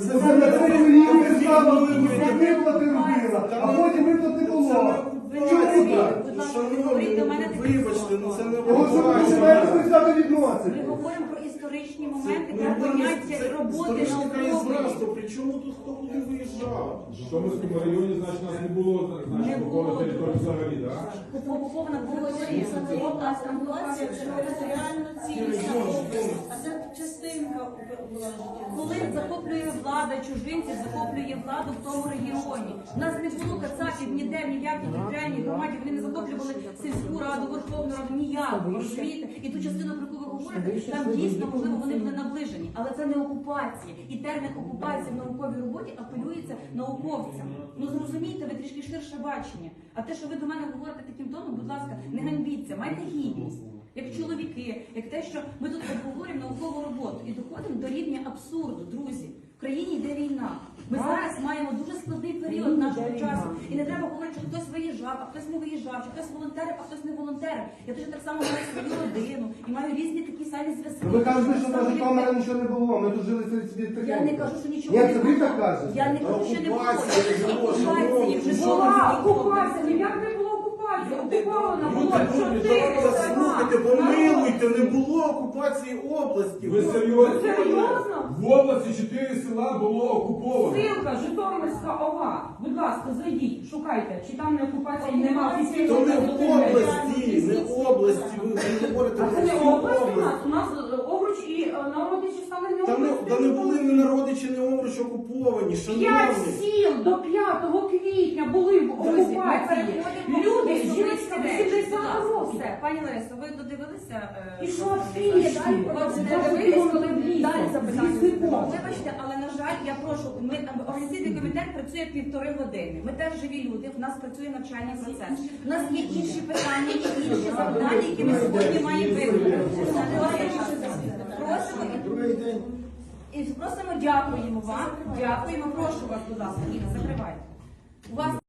Це на цей період ставили виплати робила, а потім виплат не було. Чому так? Вибачте, ну це не починати Ми говоримо про історичні моменти, про поняття роботи історичне краєзнавство. наукової. При чому тут хто куди виїжджав? В Житомирському районі, значить, нас не було, значить, було. около території взагалі, так? Окупована територія. Область амбулація Коли захоплює влада чужинців, захоплює владу в тому регіоні. У нас не було кацапів ніде, ні в територіальній громаді. Вони не захоплювали сільську раду, верховну раду, ніяк. Розумієте? І ту частину, про яку ви говорите, там дійсно можливо вони були наближені, але це не окупація. І термін окупації в науковій роботі апелюється науковцям. Ну зрозумійте, ви трішки ширше бачення. А те, що ви до мене говорите таким тоном, будь ласка, не ганьбіться, майте гідність. Як те, що ми тут обговорюємо наукову роботу і доходимо до рівня абсурду, друзі. В країні йде війна. Ми зараз маємо дуже складний період нашого часу. І не треба говорити, що хтось виїжджав, а хтось не виїжджав, що хтось волонтерив, а хтось не волонтерив. Я точно так само маю свою родину і маю різні такі самі зв'язки. Ви кажете, що на Саме Житомира нічого не було, ми тут жили 30 років. Я не кажу, що нічого Ні, не це було. ви так кажете. Я не кажу, що не було. Окупація Я не було, окупації вже Була окупація, ну як не було окупації? Окупована було чотири Слухайте, помилуйте, не було окупації області. Ви серйозно? Серйозно? В області чотири села було окуповано. Силка, Житомирська ОВА. Будь ласка, зайдіть, шукайте, чи там не окупації нема То не в області, не в області. Ви, ви говорите А про не всю область у область. нас. У нас е, Овруч і е, народичі стали не Та не, та не були ні народичі, ні овруч окуповані, П'ять сіл до 5 квітня були в Друзі, ми окупації. переходимо Люди до жили особистих речей. 80 Будь ласка, років. Все, пані Ларисо, ви додивилися? е, І що Далі дивились, коли далі запитання. Вибачте, але на жаль, я прошу, ми організаційний комітет працює півтори години. Ми теж живі люди, в нас працює навчальний процес. У нас є інші питання, і інші завдання, які ми сьогодні маємо виконати. Просимо і просимо, дякуємо вам. Дякуємо. Прошу вас, будь ласка, Ніна, закривайте. У вас